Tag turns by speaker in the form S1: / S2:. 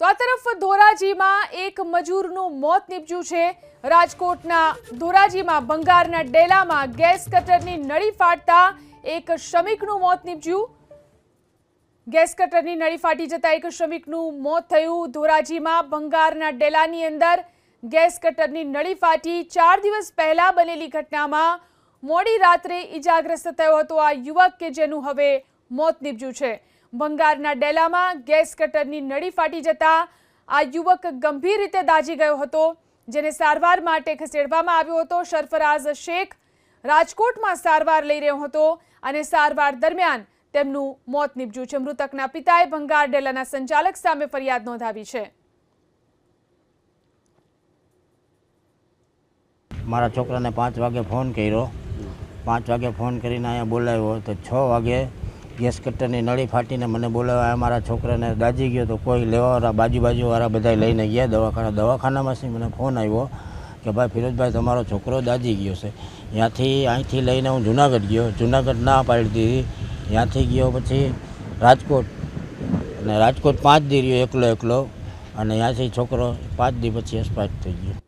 S1: તો આ તરફ ધોરાજીમાં એક મજૂરનું મોત નીપજ્યું છે. રાજકોટના ધોરાજીમાં બંગારના ડેલામાં ગેસ કટરની નળી ફાટતા એક શ્રમિકનું મોત નીપજ્યું. ગેસ કટરની નળી ફાટી જતા એક શ્રમિકનું મોત થયું. ધોરાજીમાં બંગારના ડેલાની અંદર ગેસ કટરની નળી ફાટી ચાર દિવસ પહેલા બનેલી ઘટનામાં મોડી રાત્રે ઈજાગ્રસ્ત થયો હતો આ યુવક કે જેનું હવે મોત નીપજ્યું છે. ભંગારના ડેલામાં ગેસ કટરની નળી ફાટી જતા આ યુવક ગંભીર રીતે દાઝી ગયો હતો, જેને સારવાર માટે ખસેડવામાં આવ્યો હતો. સરફરાઝ શેખ રાજકોટમાં સારવાર લઈ રહ્યો હતો અને સારવાર દરમિયાન તેમનું મોત નીપજ્યું છે. મૃતકના પિતાએ ભંગાર ડેલાના સંચાલક સામે ફરિયાદ નોંધાવી છે.
S2: મારા છોકરાને પાંચ વાગે ફોન કર્યો. પાંચ વાગે ફોન કરીને અહીંયા બોલાવ્યો તો છ વાગે ગેસ કટરની નળી ફાટીને મને બોલાવ્યા મારા છોકરાને દાજી ગયો તો કોઈ લેવાવાળા બાજુ બાજુવાળા બધા લઈને ગયા દવાખાના. દવાખાનામાંથી મને ફોન આવ્યો કે, ભાઈ ફિરોજભાઈ, તમારો છોકરો દાજી ગયો છે. ત્યાંથી અહીંથી લઈને હું જુનાગઢ ગયો. જુનાગઢ ના પાડી દીધી. ત્યાંથી ગયો પછી રાજકોટ. અને રાજકોટ પાંચ દી રહ્યો એકલો એકલો અને ત્યાંથી છોકરો પાંચ દી પછી એક્સપાયર થઈ ગયો.